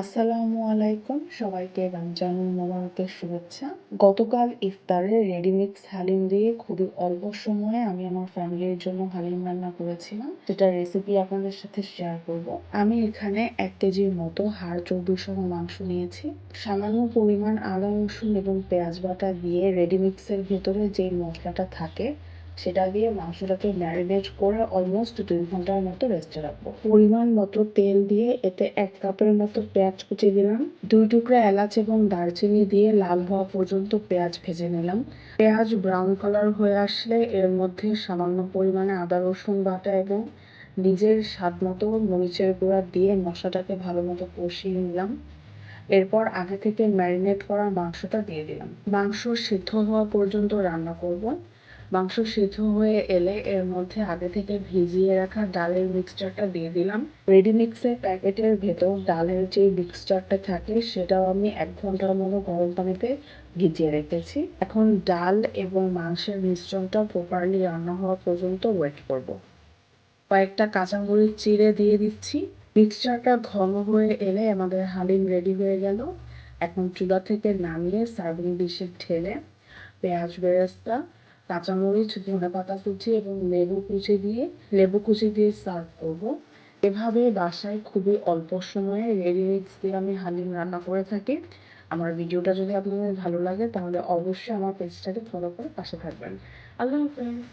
আসসালামু আলাইকুম। সবাইকে রমজান মোবারকের শুভেচ্ছা। গতকাল ইফতারে রেডিমিক্স হালিম দিয়ে খুবই অল্প সময়ে আমি আমার ফ্যামিলির জন্য হালিম রান্না করেছিলাম। সেটার রেসিপি আপনাদের সাথে শেয়ার করব। আমি এখানে এক কেজির মতো হাড় চর্বি সহ মাংস নিয়েছি। সামান্য পরিমাণ আদা রসুন এবং পেঁয়াজ বাটা দিয়ে রেডিমিক্সের ভেতরে যে মশলাটা থাকে সেটা দিয়ে মাংসটাকে ম্যারিনেট করে অলমোস্ট দুই ঘণ্টার মতো রেস্টে রাখব। পরিমাণ মতো তেল দিয়ে এতে এক কাপের মতো পেঁয়াজ কুচি দিলাম, দুই টুকরা এলাচ এবং দারচিনি দিয়ে লাল হওয়া পর্যন্ত পেঁয়াজ ভেজে নিলাম। পেঁয়াজ ব্রাউন কালার হয়ে আসলে এর মধ্যে সামান্য পরিমাণে আদা, রসুন বাটা এবং নিজের স্বাদ মতো মরিচের গুঁড়া দিয়ে মশলাটাকে ভালো মতো কষিয়ে নিলাম। এরপর আগে থেকে ম্যারিনেট করা মাংসটা দিয়ে দিলাম। মাংস সিদ্ধ হওয়া পর্যন্ত রান্না করব। মাংস সিদ্ধ হয়ে এলে এর মধ্যে আগে থেকে ভিজিয়ে রাখা ডালের মিক্সচারটা দিয়ে দিলাম। রেডি মিক্সের প্যাকেটের ভেতর ডালের যে মিক্সচারটা থাকে, সেটাও আমি এক ঘণ্টার মতো গরম পানিতে ভিজিয়ে রেখেছি। এখন ডাল এবং মাংসের মিশ্রণটা প্রপারলি রান্না হওয়া পর্যন্ত ওয়েট করব। কয়েকটা কাঁচামরিচ চিড়ে দিয়ে দিচ্ছি। মিক্সচারটা ঘন হয়ে এলে আমাদের হালিম রেডি হয়ে গেল। এখন চুলা থেকে নামিয়ে সার্ভিং ডিশে ঢেলে পেঁয়াজ বেরেস্তা কাঁচামরিচ ধনে পাতা কুচি এবং লেবু কুচি দিয়ে, লেবু কুচি দিয়ে সার্ভ করব। এভাবে বাসায় খুবই অল্প সময়ে রেডি মিক্স দিয়ে আমি হালিম রান্না করে থাকি। আমার ভিডিওটা যদি আপনাদের ভালো লাগে, তাহলে অবশ্যই আমার পেজটাকে ফলো করে পাশে থাকবেন। আল্লাহ হাফেজ।